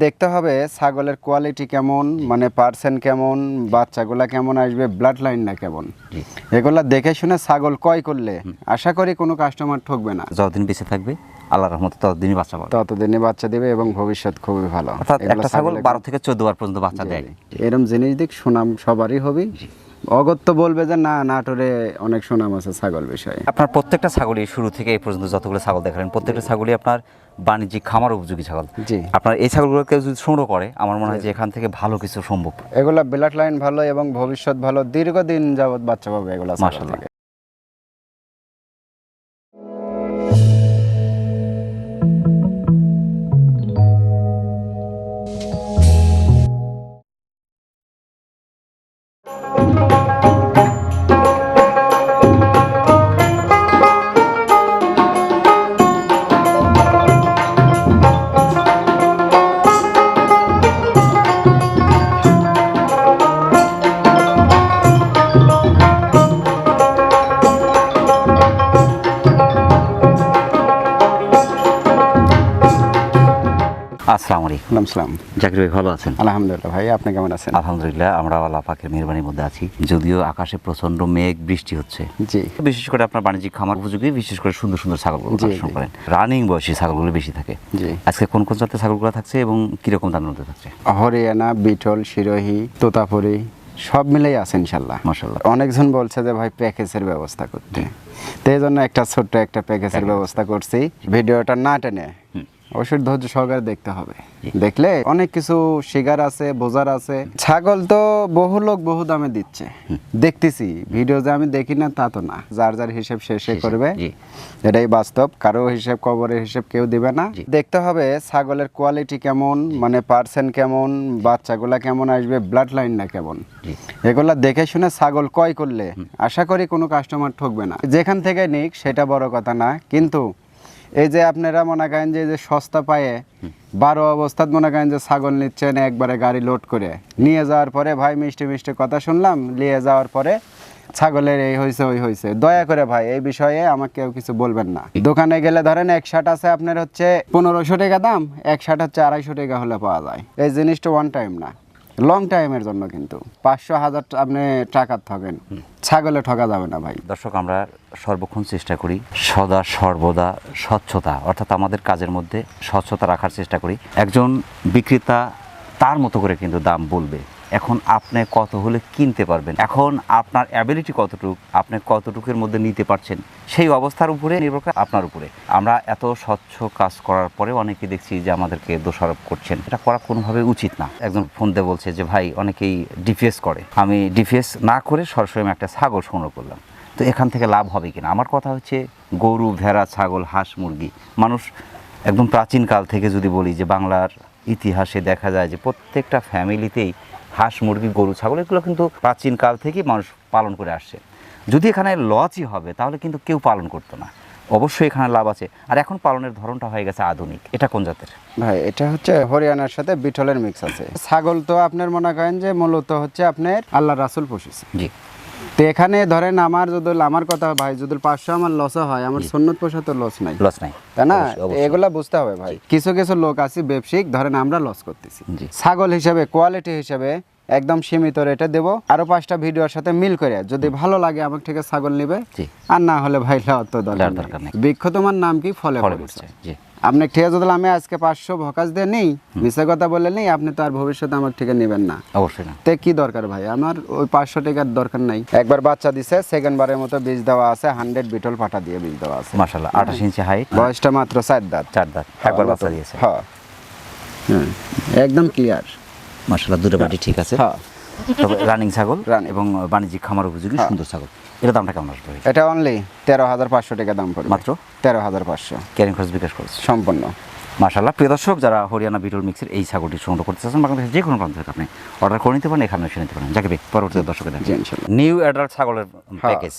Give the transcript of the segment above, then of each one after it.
দেখতে হবে ছাগলের কোয়ালিটি কেমন মানে পার্সেন্ট কেমন বাচ্চাগুলা কেমন আসবে ব্লাড লাইন না কেমন এগুলা দেখে শুনে ছাগল ক্রয় করলে আশা করি কোনো কাস্টমার ঠকবে না। যতদিন বেঁচে থাকবে আল্লাহ রহমতে ততদিনই বাচ্চা পাবে। ততদিনই বাচ্চা দেবে এবং ভবিষ্যৎ খুবই ভালো। একটা ছাগল বারো থেকে চোদ্দ বার পর্যন্ত বাচ্চা দেয়। এরম জিনিস দিক সুনাম সবারই হবে অগত্য বলবে যে না নাটোরে অনেক সুনাম আছে ছাগল বিষয়ে। আপনার প্রত্যেকটা ছাগলই শুরু থেকে এই পর্যন্ত যতগুলো ছাগল দেখালেন প্রত্যেকটা ছাগলই আপনার বাণিজ্যিক খামার উপযোগী ছাগল। জি। আপনার এই ছাগলগুলোকে যদি সংগ্রহ করে আমার মনে হয় যে এখান থেকে ভালো কিছু সম্ভব। এগুলা ব্লাড লাইন ভালো এবং ভবিষ্যৎ ভালো দীর্ঘদিন যাবৎ বাচ্চা পাবে এগুলো ছাগল আসসালামু আলাইকুম। সালাম সালাম জাকির ভাই ভালো আছেন? আলহামদুলিল্লাহ ভাই আপনি কেমন আছেন? আলহামদুলিল্লাহ আমরা আল্লাহ পাকের মেহরবানির মধ্যে আছি। যদিও আকাশে প্রচণ্ড মেঘ বৃষ্টি হচ্ছে। জি। বিশেষ করে আপনার বাণিজ্যিক খামার উপযোগী বিশেষ করে সুন্দর সুন্দর ছাগলগুলো জি, করেন। রানিং বয়সী ছাগলগুলো বেশি থাকে। জি। আজকে কোন কোন জাতের ছাগলগুলো থাকছে এবং কীরকম দামের মধ্যে থাকছে? হরিয়ানা বিটল শিরোহী তোতাপুরি সব মিলেই আছে ইনশাল্লাহ মাশাল্লাহ অনেকজন বলছে যে ভাই প্যাকেজের ব্যবস্থা করতে। তো এই জন্য একটা ছোট্ট একটা প্যাকেজের ব্যবস্থা করছি। ভিডিওটা না টেনে অবশ্যই ধৈর্য সহকারে দেখতে হবে। দেখলে অনেক কিছু শিকার আছে বোঝার আছে। ছাগল তো বহু লোক বহু দামে দিচ্ছে। দেখতেছি ভিডিও যে আমি দেখি না তা তো না। যার যার হিসেব শেষে করবে। এটাই বাস্তব। কারও হিসেব কবরের হিসেব কেউ দিবে না। দেখতে হবে ছাগলের কোয়ালিটি কেমন মানে পার্সেন্ট কেমন বাচ্চাগুলা কেমন আসবে ব্লাড লাইন না কেমন এগুলা দেখে শুনে ছাগল ক্রয় করলে আশা করি কোনো কাস্টমার ঠকবে না। যেখান থেকে নিক সেটা বড় কথা না। কিন্তু এই যে আপনারা মনে করেন যে যে সস্তা পায়ে বারো অবস্থাত মনে করেন যে ছাগল নিচ্ছেন, একবারে গাড়ি লোড করে। নিয়ে যাওয়ার পরে ভাই মিষ্টি মিষ্টি কথা শুনলাম, নিয়ে যাওয়ার পরে ছাগলের এই হয়েছে ওই হয়েছে দয়া করে ভাই, এই বিষয়ে আমাকে কেউ কিছু বলবেন না। দোকানে গেলে ধরেন এক শার্ট আছে আপনার হচ্ছে পনেরোশো টাকা দাম, এক শার্ট হচ্ছে আড়াইশো টাকা হলে পাওয়া যায়। এই জিনিসটা ওয়ান টাইম না। লং টাইমের জন্য কিন্তু। পাঁচশো হাজার আপনি টাকা থাকেন ছাগলে ঠকা যাবে না ভাই। দর্শক আমরা সর্বক্ষণ চেষ্টা করি সদা সর্বদা স্বচ্ছতা অর্থাৎ আমাদের কাজের মধ্যে স্বচ্ছতা রাখার চেষ্টা করি। একজন বিক্রেতা তার মতো করে কিন্তু দাম বলবে। এখন আপনি কত হলে কিনতে পারবেন? এখন আপনার অ্যাবিলিটি কতটুকু, আপনি কতটুকুর মধ্যে নিতে পারছেন? সেই অবস্থার উপরে নির্ভর করে আপনার উপরে। আমরা এত স্বচ্ছ কাজ করার পরেও অনেকে দেখছি যে আমাদেরকে দোষারোপ করছেন। এটা করা কোনোভাবে উচিত না। একজন ফোন দিয়ে বলছে যে, ভাই, অনেকেই ডিফিএস করে। আমি ডিফিএস না করে সরাসরি আমি একটা ছাগল সংগ্রহ করলাম। তো এখান থেকে লাভ হবে কিনা? আমার কথা হচ্ছে গরু, ভেড়া, ছাগল, হাঁস, মুরগি। মানুষ একদম প্রাচীনকাল থেকে যদি বলি যে, বাংলার ইতিহাসে দেখা যায় যে, প্রত্যেকটা ফ্যামিলিতেই হাঁস মুরগি গরু ছাগল এগুলো কিন্তু প্রাচীন কাল থেকেই মানুষ পালন করে আসছে। যদি এখানে লজই হবে তাহলে কিন্তু কেউ পালন করতো না। অবশ্যই এখানে লাভ আছে। আর এখন পালনের ধরনটা হয়ে গেছে আধুনিক। এটা কোন জাতের? ভাই এটা হচ্ছে হরিয়ানার সাথে বিঠলের মিক্স আছে। ছাগল তো আপনার মনে করেন যে মূলত হচ্ছে আপনার আল্লাহ রাসুল পুষেছে। জি। তো এখানে ধরেন আমার যদি আমার কথা ভাই যদি পাঁচশো আমার লস হয় আমার সন্ন্যত পয়সা তো লস নাই। লস নাই। তাই না। এগুলা বুঝতে হবে ভাই। কিছু কিছু লোক আছে ব্যবসায়িক ধরেন আমরা লস করতেছি। ছাগল হিসাবে কোয়ালিটি হিসেবে একদম সীমিত রেটে দেব। আরও পাঁচটা ভিডিওর সাথে মিল করে। যদি ভালো লাগে আমার থেকে ছাগল নিবে। জি। আর না হলে ভাই লাওয়ার তো দরকার দরকার নেই। নেই। বৃক্ষ তোমার নাম কি? ফলে জি। আপনি ঠিক যদি আমি আজকে পাঁচশো ভকাস দিয়ে নেই। মিশে কথা বলে নেই আপনি তো আর ভবিষ্যতে আমার থেকে নেবেন না। অবশ্যই না। তে কি দরকার ভাই? আমার ওই পাঁচশো টাকার দরকার নাই। একবার বাচ্চা দিছে সেকেন্ড বারের মতো বীজ দেওয়া আছে হান্ড্রেড বিটল পাঠা দিয়ে বীজ দেওয়া আছে। মাশাল্লাহ আঠাশ ইঞ্চি হাইট বয়সটা মাত্র চার দাঁত। চার দাঁত একবার বাচ্চা দিয়েছে। হ্যাঁ। একদম ক্লিয়ার মাশাল্লাহ দুটো বাটি ঠিক আছে। হ্যাঁ। তবে রানিং ছাগল Running। এবং বাণিজ্যিক খামার উপযোগী হ্যাঁ। সুন্দর ছাগল। এটা দামটা কেমন আসবে? এটা অনলি তেরো হাজার পাঁচশো টাকা দাম পড়বে। মাত্র? তেরো হাজার পাঁচশো। ক্যারিং খরচ বিকাশ খরচ। সম্পূর্ণ। মাশাল্লাহ প্রিয় দর্শক যারা হরিয়ানা বিটল মিক্সের এই ছাগলটি সংগ্রহ করতে চাচ্ছেন বাংলাদেশের যে কোনো প্রান্ত থেকে আপনি অর্ডার করে নিতে পারেন এখানে এসে নিতে পারেন। যাকে পরবর্তী দর্শকের নিউ অ্যাডাল্ট ছাগলের হ্যাঁ। প্যাকেজ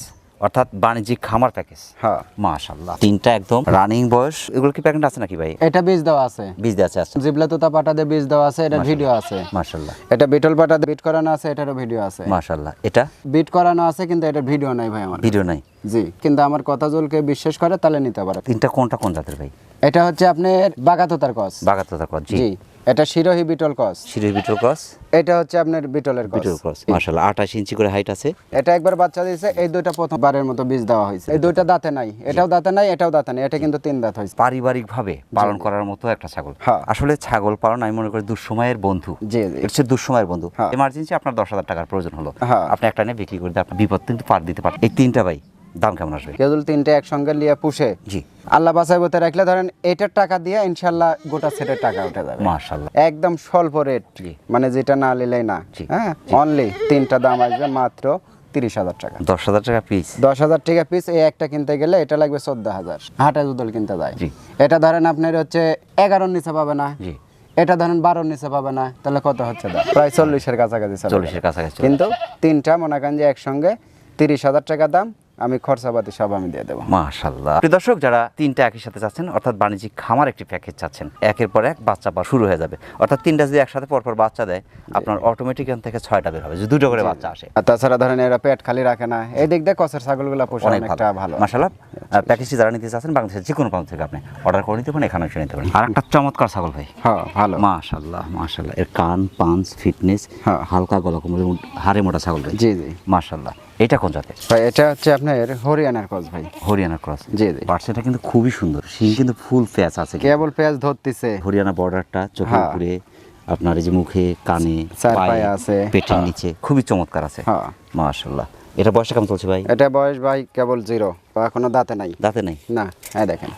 অর্থাৎ বাণিজ্যিক খামার প্যাকেজ। হ্যাঁ। মাশাল্লাহ তিনটা একদম। রানিং বয়স এগুলো কি প্যাকেট আছে নাকি ভাই? এটা বীজ দেওয়া আছে। বীজ দেওয়া আছে আছে জিবলা তোতা পাটা দিয়ে বীজ দেওয়া আছে এটা ভিডিও আছে। মাশাল্লাহ এটা বিটল পাটা দিয়ে বিট করানো আছে এটারও ভিডিও আছে। মাশাল্লাহ এটা? বিট করানো আছে কিন্তু এটা ভিডিও নাই ভাই আমার ভিডিও নাই? জি কিন্তু আমার কথা জলকে বিশ্বাস করে তাহলে নিতে পারে। তিনটা কোনটা কোন জাতের ভাই? এটা হচ্ছে আপনার বাগাতোতার কস। বাগাতোতা কর জি। জি। এটা Sirohi Beetal cross series Beetal cross? এটা হচ্ছে আপনার বিটলের কস বিটল ক্রস মার্শাল্লাহ আঠাশ ইঞ্চি করে হাইট আছে। এটা একবার বাচ্চা দিয়েছে এই দুইটা প্রথমবারের মতো বীজ দেওয়া হয়েছে। এই দুইটা দাঁতে নাই এটাও দাঁতে নাই এটাও দাঁতে নাই এটা কিন্তু তিন দাঁত হয়েছে। পারিবারিক ভাবে পালন করার মতো একটা ছাগল। হ্যাঁ। আসলে ছাগল পালন আমি মনে করি দুঃসময়ের বন্ধু। জি জি। হচ্ছে দুঃসময়ের বন্ধু। হ্যাঁ। এমার্জেন্সি আপনার দশ হাজার টাকার প্রয়োজন হলো। হ্যাঁ। আপনি একটা নিয়ে বিক্রি করে দিয়ে আপনার বিপদ কিন্তু পার দিতে পারেন এই তিনটা ভাই। দাম কেমন আসবে? কেবল তিনটে একসঙ্গে লিয়ে পুষে জি। আল্লাহ বাসায় বতে রাখলে ধরেন এটার টাকা দিয়ে ইনশাল্লাহ গোটা সেটের টাকা উঠে যাবে। মার্শাল্লাহ একদম স্বল্প রেট মানে যেটা না নিলেই না। হ্যাঁ? অনলি তিনটা দাম আসবে মাত্র তিরিশ হাজার টাকা। দশ হাজার টাকা পিস দশ হাজার টাকা পিস এই একটা কিনতে গেলে এটা লাগবে চোদ্দ হাজার। হাটা দুদল কিনতে যায়। জি। এটা ধরেন আপনার হচ্ছে এগারোর নিচে পাবে না। জি। এটা ধরেন বারোর নিচে পাবে না। তাহলে কত হচ্ছে দাম? প্রায় চল্লিশের কাছাকাছি চল্লিশের কাছাকাছি কিন্তু তিনটা মনে করেন যে একসঙ্গে তিরিশ হাজার টাকা দাম আমি খরচাপাতি সব আমি দিয়ে দেবো। মাশাল্লাহ। দর্শক যারা তিনটা একই সাথে চাচ্ছেন অর্থাৎ বাণিজ্যিক খামার একটি প্যাকেজ চাচ্ছেন একের পর এক বাচ্চা পা শুরু হয়ে যাবে। অর্থাৎ তিনটা যদি একসাথে পরপর বাচ্চা দেয় আপনার অটোমেটিক এখান থেকে ছয়টা বের হবে যদি দুটো করে বাচ্চা আসে। আর তাছাড়া ধরেন এরা পেট খালি রাখে না এই দিক দিয়ে কষের ছাগলগুলো পোষা অনেক অনেকটা ভালো। মাসাল্লাহ প্যাকেজটি যারা নিতে চাচ্ছেন বাংলাদেশের যে কোনো প্রান্ত থেকে আপনি অর্ডার করে নিতে পারেন এখানে এসে নিতে পারেন। আর একটা চমৎকার ছাগল ভাই। হ্যাঁ ভালো। মাশাল্লাহ মাশাল্লাহ। এর কান পাঞ্চ ফিটনেস হ্যাঁ। হালকা গলা কোমল হাড়ে মোটা ছাগল ভাই। জি জি। মাশাল্লাহ। এটা কোন জাতের? ভাই এটা হচ্ছে আপনার হরিয়ানার কস ভাই। হরিয়ানা ক্রস। জি জি। বাচ্চাটা কিন্তু খুবই সুন্দর। সিং কিন্তু ফুল প্যাচ আছে কেবল পেঁয়াজ ধরতেছে। হরিয়ানা বর্ডারটা চোখের হ্যাঁ। উপরে আপনার এই যে মুখে কানে পায়ে, আছে। পেটের হ্যাঁ। নিচে খুবই চমৎকার আছে। হ্যাঁ। মাশাল্লাহ এটা বয়সটা কেমন চলছে ভাই? এটা বয়স ভাই কেবল জিরো এখনও দাঁতে নাই। দাঁতে নেই? না হ্যাঁ দেখেন।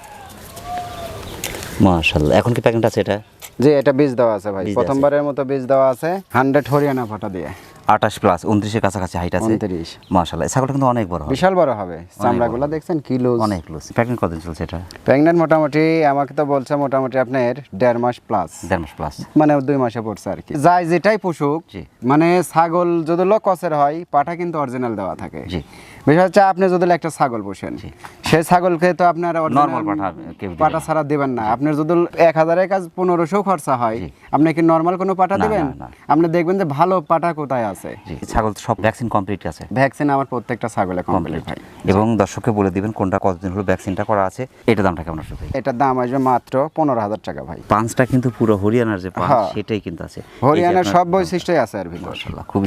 মাশাল্লাহ এখন কি প্যাকেট আছে এটা? জি এটা বীজ দেওয়া আছে ভাই। প্রথমবারের মতো বীজ দেওয়া আছে। হান্ড্রেড হরিয়ানা ফাটা দিয়ে। আঠাশ প্লাস উনত্রিশের কাছাকাছি হাইট আছে। উনত্রিশ। মাশাল্লাহ ছাগলটা কিন্তু অনেক বড় হবে। বিশাল বড় হবে। চামড়াগুলো দেখছেন কিলো অনেক লুজ প্যাকেট কতদিন চলছে এটা? প্রেগনেন্ট মোটামুটি আমাকে তো বলছে মোটামুটি আপনার দেড় মাস প্লাস দেড় মাস প্লাস মানে দুই মাসে পড়ছে আর কি। যাই যেটাই পশুক মানে ছাগল যদি লোক কসের হয় পাঠা কিন্তু অরিজিনাল দেওয়া থাকে। জি। বিষয় হচ্ছে আপনি যদি একটা ছাগল পোষেন সেই ছাগলকে তো আপনার Normal পাঠা পাঠা ছাড়া দিবেন না। আপনার যদি এক হাজারের কাজ পনেরোশো খরচা হয় আপনি কি নর্মাল কোনো পাঠা দিবেন। আপনি দেখবেন যে ভালো পাঠা কোথায় আছে। ছাগল সব ভ্যাকসিন কমপ্লিট আছে। ভ্যাকসিন আমার প্রত্যেকটা ছাগলে কমপ্লিট ভাই। এবং দর্শককে বলে দিবেন কোনটা কতদিন হলো ভ্যাকসিনটা করা আছে। এটা দামটা কেমন আসবে এটার দাম আসবে মাত্র পনেরো হাজার টাকা ভাই। পাঁচটা কিন্তু পুরো হরিয়ানার যে পাঁচ হ্যাঁ। সেটাই কিন্তু আছে। হরিয়ানার সব বৈশিষ্ট্যই আছে আর ভিতর।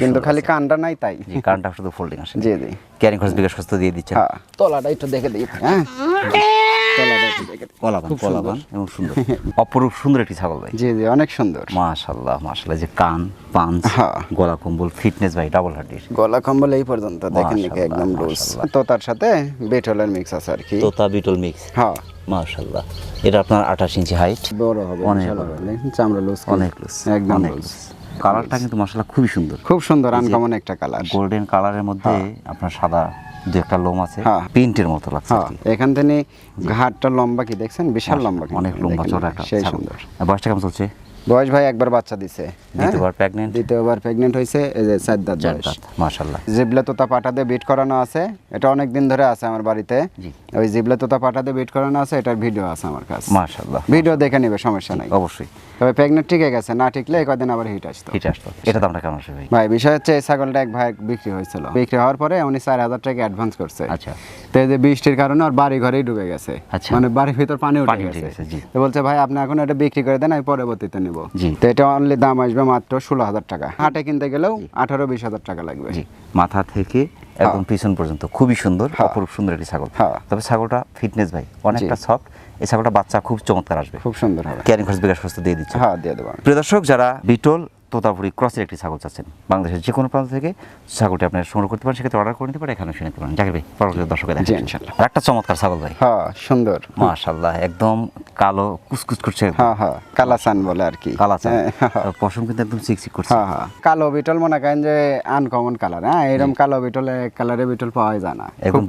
কিন্তু খালি। কানটা নাই তাই। কারণটা শুধু ফোল্ডিং আসে জি জি। ক্যারিং বিকাশ খরচ দিয়ে দিচ্ছেন। হ্যাঁ। তলাটা একটু দেখে দিই। হ্যাঁ। একটু দেখে দিই। কলাবান কলাবান এবং সুন্দর। অপরূপ সুন্দর একটি ছাগল ভাই। জি জি অনেক সুন্দর। মাশাল্লাহ মাশাল্লাহ যে কান পাঞ্চ হ্যাঁ। গলা কম্বল ফিটনেস ভাই ডাবল হাড্ডির গলা কম্বল এই পর্যন্ত দেখেন নাকি একদম লুজ তো তার সাথে বেটলের মিক্স আছে আর কি। তোতা বিটল মিক্স হ্যাঁ। মাশাল্লাহ এটা আপনার আঠাশ ইঞ্চি হাইট বড় হবে অনেক চামড়া লুজ অনেক লুজ একদম লুজ কালারটা কিন্তু মাশাল্লাহ খুবই সুন্দর। খুব সুন্দর আনকমন একটা কালার গোল্ডেন কালারের মধ্যে আপনার সাদা দু একটা লোম আছে হ্যাঁ। প্রিন্টের মতো লাগছে আর হ্যাঁ কি। এখান থেকে ঘাটটা লম্বা কি দেখছেন? বিশাল লম্বা অনেক লম্বা চড়া একটা। সেই সুন্দর। বয়সটা কেমন চলছে? বয়স ভাই একবার বাচ্চা দিছে হ্যাঁ? দ্বিতীয়বার প্রেগনেন্ট দ্বিতীয়বার প্রেগনেন্ট হয়েছে এই যে চার দাঁত চার বয়স। দাঁত জিবলা তোতা পাটা বিট করানো আছে এটা অনেক দিন ধরে আছে আমার বাড়িতে। ওই জিবলা তোতা দিয়ে বিট করানো আছে এটার ভিডিও আছে আমার কাছে। ভিডিও দেখে নিবে সমস্যা নাই। অবশ্যই। তবে প্রেগনেন্ট ঠিকই গেছে না ঠিকলে কদিন আবার হিট আসতো। হিট আসতো। এটা দামটা কেমন আসবে ভাই ভাই বিষয় হচ্ছে এই ছাগলটা এক ভাই বিক্রি হয়েছিল। বিক্রি হওয়ার পরে উনি চার হাজার টাকা অ্যাডভান্স করছে। আচ্ছা। তো এই যে বৃষ্টির কারণে ওর বাড়ি ঘরেই ডুবে গেছে। আচ্ছা। মানে বাড়ির ভিতর পানি উঠে গেছে। তো বলছে ভাই আপনি এখন এটা বিক্রি করে দেন আমি পরবর্তীতে নিব। জি। তো এটা অনলি দাম আসবে মাত্র ষোলো হাজার টাকা। হাটে কিনতে গেলেও আঠারো বিশ হাজার টাকা লাগবে। জি। মাথা থেকে একদম পিছন পর্যন্ত। খুবই সুন্দর হ্যাঁ। অপরূপ সুন্দর একটি ছাগল। হ্যাঁ। তবে ছাগলটা ফিটনেস ভাই অনেকটা সফট এই ছাগলটা বাচ্চা খুব চমৎকার আসবে। খুব সুন্দর হবে। ক্যারিং খরচ বিকাশ খরচ দিয়ে দিচ্ছে। হ্যাঁ দিয়ে দেবো। প্রিয় দর্শক যারা বিটল তোতাপুরি ক্রসের একটি ছাগল চাচ্ছেন। বাংলাদেশের যে কোনো প্রান্ত থেকে ছাগলটি আপনার সংগ্রহ করতে পারেন সেক্ষেত্রে অর্ডার করে নিতে পারেন এখানে শুনে নিতে পারেন। জাকির ভাই পরবর্তী জি, ইনশাল্লাহ। আর একটা চমৎকার ছাগল ভাই। হ্যাঁ সুন্দর। মাশাল্লাহ একদম কালো কুচকুচ করছে হ্যাঁ হ্যাঁ কালাসান বলে আর কি। কালা চাল হ্যাঁ, হ্যাঁ। পশম কিন্তু একদম চিকচিক করছে। হ্যাঁ হ্যাঁ কালো বিটল মনে করেন যে আনকমন কালার হ্যাঁ এরকম কালো বিটলে কালারে বিটল পাওয়া যায় না একদম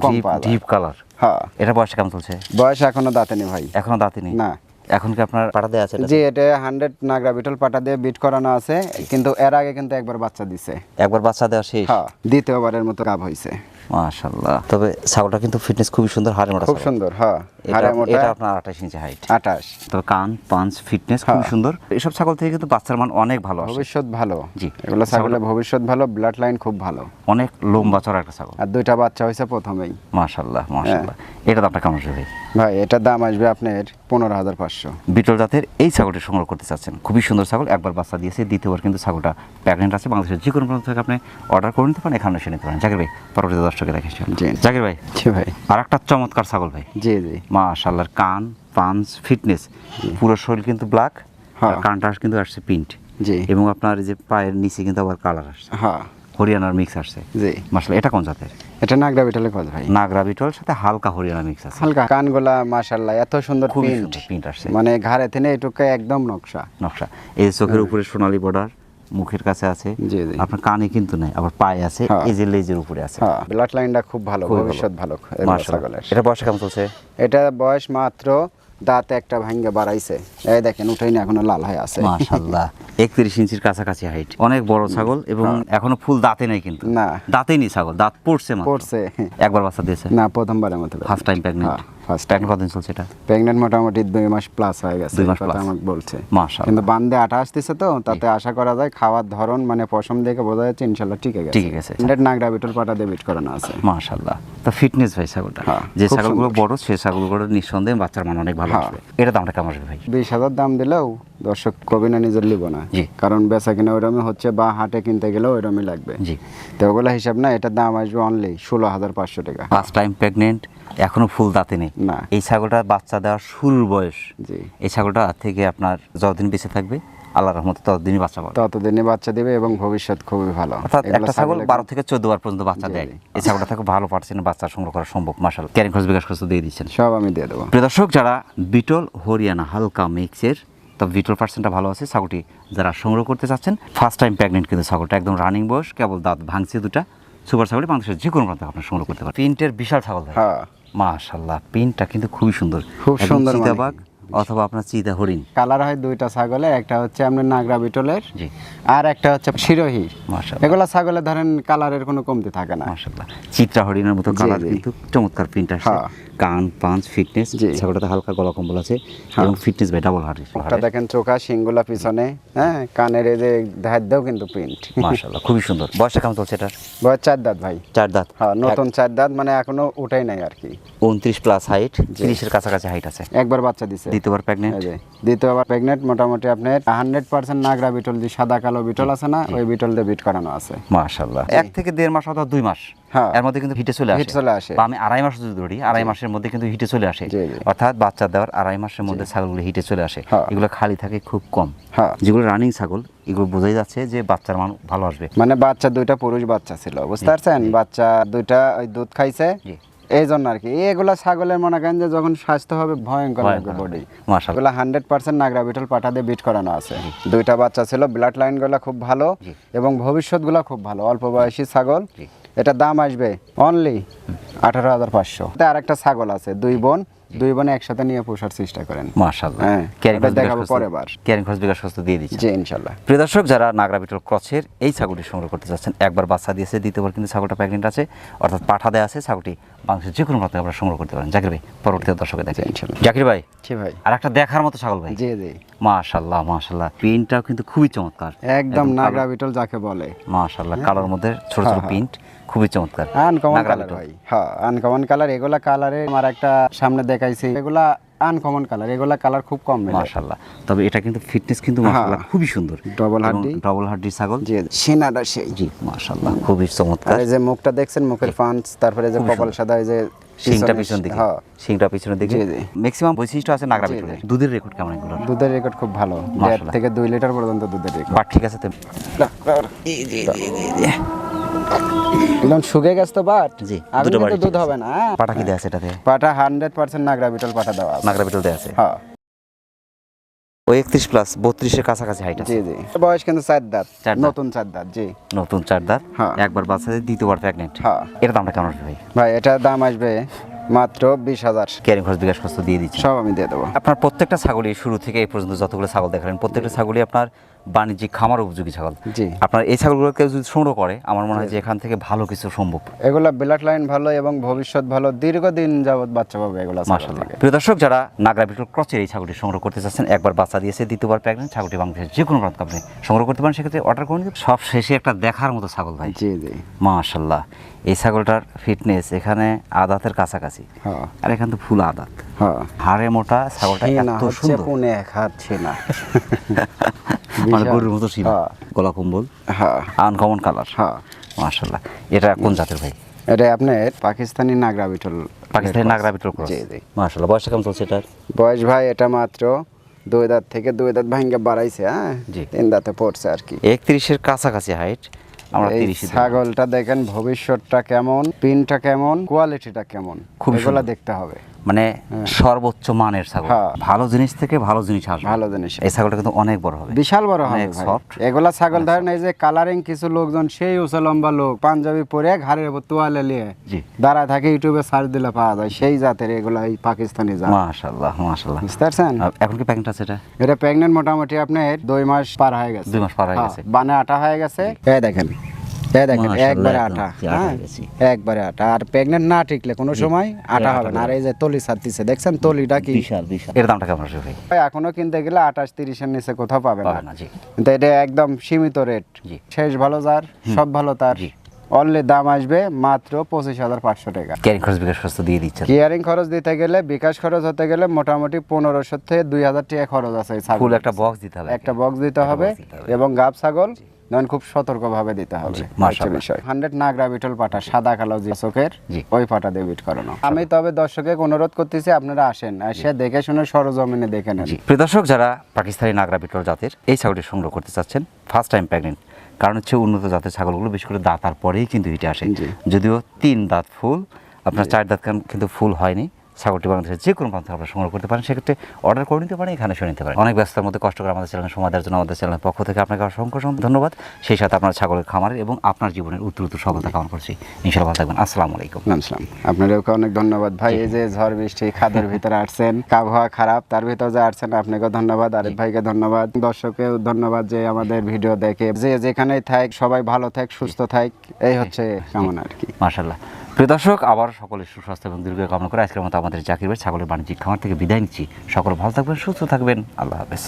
ডিপ কালার হ্যাঁ। এটা বয়স কেমন চলছে? বয়স এখনও দাঁতেনি ভাই। এখনও দাঁতে নেই না। এখন কি আপনার পাটা দেয়া আছে? জি এটা হান্ড্রেড নাগরা বিটল পাটা দিয়ে বিট করানো আছে কিন্তু এর আগে কিন্তু একবার বাচ্চা দিছে। একবার বাচ্চা দেওয়া শেষ? হ্যাঁ দ্বিতীয়বারের মতো কাপ হয়েছে মাশাল্লাহ তবে ছাগলটা কিন্তু ফিটনেস খুবই সুন্দর হাড়ে মোটা খুব। সুন্দর হ্যাঁ এটা হাড়ে মোটা। এটা আপনার আঠাশ ইঞ্চি হাইট আটাশ তবে কান পাঞ্চ ফিটনেস খুব হ্যাঁ। সুন্দর। এসব ছাগল থেকে কিন্তু বাচ্চার মান অনেক ভালো ভবিষ্যৎ ভালো। জি। এগুলো ছাগলের ভবিষ্যৎ ভালো ব্লাড লাইন খুব ভালো। অনেক লম্বা চড়া একটা ছাগল। আর দুইটা বাচ্চা হয়েছে প্রথমেই। মাশাল্লাহ মাশাল্লাহ এটা দামটা কেমন আসবে ভাই? ভাই এটার দাম আসবে আপনার পনেরো হাজার পাঁচশো। বিটল জাতের এই ছাগলটি সংগ্রহ করতে চাচ্ছেন। খুবই সুন্দর ছাগল একবার বাচ্চা দিয়েছে দ্বিতীয়বার কিন্তু ছাগলটা প্রেগনেন্ট আছে। বাংলাদেশের যে কোনো প্রান্ত থেকে আপনি অর্ডার করে নিতে পারেন এখানে এসে নিতে পারেন। জাকির ভাই পরবর্তী দর্শকে দেখেছেন জি। জাকির ভাই জি ভাই। আর একটা চমৎকার ছাগল ভাই। জি জি। মাশাল্লাহর কান পাঞ্চ ফিটনেস। পুরো শরীর কিন্তু ব্ল্যাক হ্যাঁ। কানটা কিন্তু আসছে প্রিন্ট জি। এবং আপনার এই যে পায়ের নিচে কিন্তু আবার কালার আসছে। হ্যাঁ। হরিয়ানার মিক্স আসছে। জি। মাসাল্লাহ এটা কোন জাতের? এটা নাগরা বিটলে কত ভাই। নাগরা বিটল সাথে হালকা হরিয়ানা মিক্স আছে। হালকা কানগুলা মাশাল্লাহ এত সুন্দর খুবই প্রিন্ট প্রিন্ট আসছে। মানে ঘাড়ে থেকে এটুকু একদম নকশা। নকশা। এই চোখের উপরে সোনালী বর্ডার মুখের কাছে আছে। আপনার কানে কিন্তু নাই আবার পায়ে আছে হ্যাঁ। এই যে লেজের উপরে আছে। হ্যাঁ ব্লাড লাইনটা খুব ভালো ভবিষ্যৎ ভালো মাশাআল্লাহ। এটা বয়সে কেমন চলছে? এটা বয়স মাত্র দাঁত একটা ভাঙ্গে বাড়াইছে। এই দেখেন উঠেই না এখনও লাল হয়ে আছে। মাশাল্লাহ একত্রিশ ইঞ্চির কাছাকাছি হাইট অনেক বড় ছাগল এবং এখনও ফুল দাঁতে নেই কিন্তু। না। দাঁতেই নেই ছাগল দাঁত পড়ছে মাত্র। পড়ছে। একবার বাচ্চা দিয়েছে। না প্রথমবারের মতো। ফার্স্ট টাইম first প্রেগনেন্ট কতদিন চলছে এটা? প্রেগনেন্ট মোটামুটি দুই মাস প্লাস হয়ে গেছে দুই মাস আমাকে বলছে। মাশাআল্লাহ। কিন্তু বান্দে আটা আসতেছে তো তাতে আশা করা যায় খাওয়ার ধরন মানে পশম দেখে বোঝা যাচ্ছে ইনশাল্লাহ ঠিকই গেছে। ঠিকই গেছে। হান্ড্রেড নাগরা বিটল পাটা দিয়ে বিট করানো আছে। মাশাল্লাহ তো ফিটনেস ভাই ছাগলটা? হ্যাঁ, যে ছাগলগুলো। বড় সেই ছাগলগুলো নিঃসন্দেহে বাচ্চার মান অনেক ভালো হ্যাঁ। আসবে। এটা দামটা কেমন আসবে ভাই? বিশ হাজার দাম দিলেও দর্শক কবি না নিজের লিব না। কারণ বেচা কিনা ওইরকমই হচ্ছে বা হাটে কিনতে গেলেও ওইরকমই লাগবে। জি। তো ওগুলো হিসাব না এটার দাম আসবে অনলি ষোলো হাজার পাঁচশো টাকা। ফার্স্ট টাইম প্রেগনেন্ট এখনও ফুল দাঁতে নেই। না। এই ছাগলটা বাচ্চা দেওয়ার শুরুর বয়স। জি। এই ছাগলটা থেকে আপনার যতদিন বেঁচে থাকবে আল্লাহর রহমতে ততদিনই বাচ্চা পাবে। ততদিনে বাচ্চা দিবে এবং ভবিষ্যৎ খুবই ভালো। অর্থাৎ একটা ছাগল বারো থেকে চোদ্দ বার পর্যন্ত বাচ্চা দেয়। এই ছাগলটা থেকে ভালো পার্সেন্ট বাচ্চা সংগ্রহ করা সম্ভব মাসাল ক্যারিং খরচ বিকাশ খরচ দিয়ে দিচ্ছেন। সব আমি দিয়ে দেবো। প্রিয় দর্শক যারা বিটল হরিয়ানা হালকা মিক্সের তবে বিটল পার্সেন্টটা ভালো আছে। ছাগলটি যারা সংগ্রহ করতে চাচ্ছেন ফার্স্ট টাইম প্রেগনেন্ট কিন্তু ছাগলটা একদম রানিং বয়স কেবল দাঁত ভাঙছে দুটা। সুপার ছাগলই বাংলাদেশের যে কোনো প্রান্তে আপনার সংগ্রহ করতে পারেন প্রিন্টের বিশাল ছাগল হ্যাঁ। মাশাল্লাহ পিনটা কিন্তু খুবই সুন্দর খুব সুন্দর। চিতাবাঘ অথবা আপনার চিতা হরিণ। কালার হয় দুইটা ছাগলে একটা হচ্ছে আপনার নাগরা বিটলের জি। আর একটা হচ্ছে শিরোহি। এগুলা ছাগলে ধরেন কালারের কোনো কমতি থাকে না। চিত্রা হরিণের মতো কালার কিন্তু চমৎকার প্রিন্ট আসছে। হ্যাঁ। কান পাঁচ ফিটনেস। ছাগলটাতে হালকা গলা কম্বল আছে এবং ফিটনেস বাই ডাবল হার্ট একটা দেখেন চোখা সিংগুলা পিছনে হ্যাঁ কানের এই যে ধার দেও কিন্তু প্রিন্ট মাশাল্লাহ খুবই সুন্দর। বয়সটা কেমন চলছে এটা বয়স চার দাঁত ভাই। চার দাঁত। হ্যাঁ নতুন চার দাঁত মানে এখনও উঠাই নাই আর কি। উনত্রিশ প্লাস হাইট তিরিশের কাছাকাছি হাইট আছে। একবার বাচ্চা দিছে। দ্বিতীয়বার প্রেগনেন্ট দ্বিতীয়বার প্রেগনেন্ট মোটামুটি আপনার হান্ড্রেড পার্সেন্ট নাগরা বিটল যে সাদা কালো বিটল আছে না ওই বিটল দিয়ে বিট করানো আছে। মাশাল্লাহ এক থেকে দেড় মাস অথবা দুই মাস হ্যাঁ। এর মধ্যে কিন্তু হিটে চলে আসে। চলে আসে। আমি আড়াই মাস যদি ধরি আড়াই মাসের মধ্যে কিন্তু হিটে চলে আসে। অর্থাৎ বাচ্চা দেওয়ার আড়াই মাসের মধ্যে ছাগলগুলো হিটে চলে আসে। হ্যাঁ। এগুলো খালি থাকে খুব কম। হ্যাঁ। যেগুলো রানিং ছাগল এগুলো বোঝাই যাচ্ছে যে বাচ্চার মান ভালো আসবে। মানে বাচ্চা দুইটা পুরুষ বাচ্চা ছিল বুঝতে পারছেন? বাচ্চা দুইটা ওই দুধ খাইছে। এই জন্য আর কি। এগুলা ছাগলের মনে করেন যে যখন স্বাস্থ্য হবে ভয়ঙ্কর লাগবে বডি এগুলো হান্ড্রেড পার্সেন্ট নাগরা বিটল পাঠা দিয়ে বিট করানো আছে। দুইটা বাচ্চা ছিল ব্লাড লাইনগুলো খুব ভালো। এবং ভবিষ্যৎগুলো খুব ভালো। অল্প বয়সী ছাগল। এটা দাম আসবে অনলি আঠারো হাজার পাঁচশো। আর একটা ছাগল আছে দুই বোন দুই বোনে একসাথে নিয়ে পোষার চেষ্টা করেন। হ্যাঁ, ক্যারিং ওটা খরচ দেখাবো পরের বার। ক্যারিং খরচ বিকাশ খরচ দিয়ে দিচ্ছে জি ইনশাল্লাহ প্রিয় দর্শক যারা নাগরা বিটল ক্রসের এই ছাগলটি সংগ্রহ করতে চাচ্ছেন একবার বাচ্চা দিয়েছে দ্বিতীয়বার কিন্তু ছাগলটা প্রেগনেন্ট আছে অর্থাৎ পাঠা দেওয়া আছে ছাগলটি বাংলাদেশের যে কোনো প্রান্তে আপনারা সংগ্রহ করতে পারেন। জাকির ভাই পরবর্তীতে দর্শকে দেখেন। জাকির ভাই জি ভাই। আর একটা দেখার মতো ছাগল ভাই। জি জি। মাশাল্লাহ মাশাল্লাহ পিনটাও কিন্তু খুবই চমৎকার। একদম নাগরা বিটল যাকে বলে। মাশাল্লাহ কালার মধ্যে ছোট ছোট হ্যাঁ, হ্যাঁ। প্রিন্ট খুবই চমৎকার। আনকমন কালার ভাই। হ্যাঁ আনকমন কালার এগুলা কালারে আমার একটা সামনে দেখাইছি। এগুলা আনকমন কালার এগুলা কালার খুব কম মাশাল্লাহ তবে এটা কিন্তু ফিটনেস কিন্তু হ্যাঁ। মাশাল্লাহ খুবই সুন্দর। Double হাড্ডি। ডবল হাড্ডি ছাগল। জি সিনাটা সেই জি মাশাল্লাহ খুবই চমৎকার। এই যে মুখটা দেখছেন মুখের ফান্স তারপরে যে কপাল সাদা এই যে শিংটা পিছন দিকে। হ্যাঁ। শিংটা পিছনের দিকে। জি, জি। ম্যাক্সিমাম বৈশিষ্ট্য আছে নাগরা জি। দুধের রেকর্ড কেমন এগুলো দুধের রেকর্ড খুব ভালো। দেড় থেকে দুই লিটার পর্যন্ত দুধের রেকর্ড ঠিক আছে তো। একদম শুকে গেছে তো বাট জি, দুটো দুধ হবে না হ্যাঁ। পাটা কি দেয়া আছে এটাতে? পাটা হান্ড্রেড পার্সেন্ট নাগরা বিটল পাটা দেওয়া আছে। নাগরা বিটল দেয়া আছে? হ্যাঁ। ওই একত্রিশ প্লাস বত্রিশের কাছাকাছি হাইট আছে। জি জি। বয়স কিন্তু চার দাঁত। নতুন চার দাঁত জি। নতুন চার দাঁত। হ্যাঁ। একবার বাচ্চা দিয়ে দ্বিতীয়বার প্রেগনেন্ট হ্যাঁ। এটা দামটা কেমন আসবে ভাই? ভাই এটার দাম আসবে মাত্র বিশ হাজার। ক্যারিং খরচ বিকাশ খরচ দিয়ে দিচ্ছে সব আমি দিয়ে দেবো। আপনার প্রত্যেকটা ছাগলই শুরু থেকে এই পর্যন্ত যতগুলো ছাগল দেখালেন প্রত্যেকটা ছাগলই আপনার বাণিজ্যিক খামার উপযোগী ছাগল। জি। আপনার এই ছাগলগুলোকে যদি সংগ্রহ করে আমার মনে হয় যে এখান থেকে ভালো কিছু সম্ভব। এগুলা ব্লাড লাইন ভালো এবং ভবিষ্যৎ ভালো দীর্ঘদিন যাবত বাচ্চা পাবে এগুলা থেকে। প্রিয় দর্শক যারা নাগরা বিটল ক্রচের এই ছাগলটি সংগ্রহ করতে চাচ্ছেন একবার বাচ্চা দিয়েছে দ্বিতীয়বার প্রেগনেন্ট ছাগলটি বাংলাদেশের যে কোনো প্রান্ত আপনি সংগ্রহ করতে পারেন সেক্ষেত্রে অর্ডার করুন। সব শেষে একটা দেখার মতো ছাগল ভাই। জি জি। মাশাল্লাহ এই ছাগলটার ফিটনেস এখানে আদাতের কাছাকাছি। হ্যাঁ। আর এখানে তো ফুল আদাত। হ্যাঁ। হাড়ে মোটা ছাগলটা এত সুন্দর। এক হাত ছিনা মানে গরুর মতো ছিল হ্যাঁ। গলা কম্বল হ্যাঁ। আনকমন কালার হ্যাঁ। মাশাল্লাহ এটা কোন জাতের ভাই? এটা আপনার পাকিস্তানি নাগরা বিটল। পাকিস্তানি নাগরা বিটল জি জি। মাশাল্লাহ বয়স কেমন চলছে এটার? বয়স ভাই এটা মাত্র দুই দাঁত থেকে দুই দাঁত ভাঙ্গে বাড়াইছে হ্যাঁ? জি। তিন দাঁতে পড়ছে আর কি। একত্রিশের কাছাকাছি হাইট আমরা ছাগলটা দেখেন ভবিষ্যৎটা কেমন পিনটা কেমন কোয়ালিটিটা কেমন। খুব এগুলা দেখতে হবে। মানে সর্বোচ্চ মানের ছাগল। হ্যাঁ। ভালো জিনিস থেকে ভালো জিনিস আসবে। ভালো জিনিস। এই ছাগলটা কিন্তু অনেক বড় হবে। বিশাল বড় হবে soft। এগুলা ছাগল ধরেন এই যে কালারিং কিছু লোকজন সেই উঁচা লম্বা লোক পাঞ্জাবি পরে ঘাড়ের উপর তোয়ালে নিয়ে জি। দাঁড়ায় থাকে ইউটিউবে সার্চ দিলে পাওয়া যায়। সেই জাতের এগুলা এই পাকিস্তানি জাত। মাশাল্লাহ মাশাল্লাহ বুঝতে পারছেন? এখন কি প্যাকেট আছে এটা? এটা প্রেগনেন্ট মোটামুটি আপনার দুই মাস পার হয়ে গেছে। দুই মাস পার হয়ে হ্যাঁ, গেছে। বানে আটা হয়ে গেছে। এই দেখেন। এই দেখেন একবারে আটা হ্যাঁ? একবারে আটা। আর প্রেগনেন্ট না টিকলে কোনো সময় আটা হবে না। আর এই যে তলি ছাড়তিছে দেখছেন তলিটা কি? বিশাল বিশাল। এর দামটা কেমন আসবে ভাই? ভাই, এখনও কিনতে গেলে আঠাশ তিরিশের নিচে কোথাও পাবে না। জি। কিন্তু এটা একদম সীমিত রেট শেষ ভালো যার সব ভালো তার। অনলি দাম আসবে মাত্র পঁচিশ হাজার পাঁচশো টাকা। ক্যারিং খরচ বিকাশ খরচ দিয়ে দিচ্ছেন। কিয়ারিং খরচ দিতে গেলে বিকাশ খরচ হতে গেলে মোটামুটি পনেরোশো থেকে দুই হাজার টাকা খরচ আছে ফুল একটা বক্স দিতে হবে। একটা বক্স দিতে হবে দিতে হবে। এবং গাব ছাগল ধরেন খুব সতর্ক ভাবে দিতে হবে বিষয়। হান্ড্রেড নাগরা বিটল পাটা সাদা কালো যে চোখের। ওই পাটা দিয়ে বিট করানো। আমি তবে দর্শকে অনুরোধ করতেছি আপনারা আসেন এসে দেখে শুনে সরজমিনে দেখে নেন। দর্শক যারা পাকিস্তানি নাগরা বিটল জাতের এই ছাগলটি সংগ্রহ করতে চাচ্ছেন ফার্স্ট টাইম প্রেগনেন্ট কারণ হচ্ছে উন্নত জাতের ছাগলগুলো বিশেষ করে দাঁতার পরেই কিন্তু হিটে আসে। যদিও তিন দাঁত ফুল আপনার চার দাঁত কিন্তু ফুল হয়নি। ছাগলটি বাংলাদেশের যে কোনো প্রান্ত আপনারা সংগ্রহ করতে পারেন সেক্ষেত্রে অর্ডার করে নিতে পারেন এখানে শুনে নিতে পারেন। অনেক ব্যস্ততার মধ্যে কষ্ট করে আমাদের চ্যানেল সময় দেওয়ার জন্য আমাদের চ্যানেলের পক্ষ থেকে আপনাকে অসংখ্য ধন্যবাদ। সেই সাথে আপনার ছাগলের খামারের এবং আপনার জীবনের উত্তর উত্তর সফলতা কামনা করছি। ইনশাল্লাহ ভালো থাকবেন। আসসালামু আলাইকুম। নামছিলাম আপনাদেরকে অনেক ধন্যবাদ ভাই। এই যে ঝড় বৃষ্টি খাদের ভিতরে আসছেন আবহাওয়া খারাপ তার ভিতরে যে আসছেন আপনাকে ধন্যবাদ। আরিফ ভাইকে ধন্যবাদ। দর্শকেও ধন্যবাদ যে আমাদের ভিডিও দেখে। যে যেখানেই থাক সবাই ভালো থাক সুস্থ থাক এই হচ্ছে কামনা আর কি। মাশাল্লাহ প্রিয় দর্শক আবার সকলের সুস্বাস্থ্য এবং দীর্ঘ কামনা করে আজকের মতো আমাদের জাকির ভাই ছাগলের বাণিজ্যিক খামার থেকে বিদায় নিচ্ছি। সকলে ভালো থাকবেন, সুস্থ থাকবেন। আল্লাহ হাফেজ।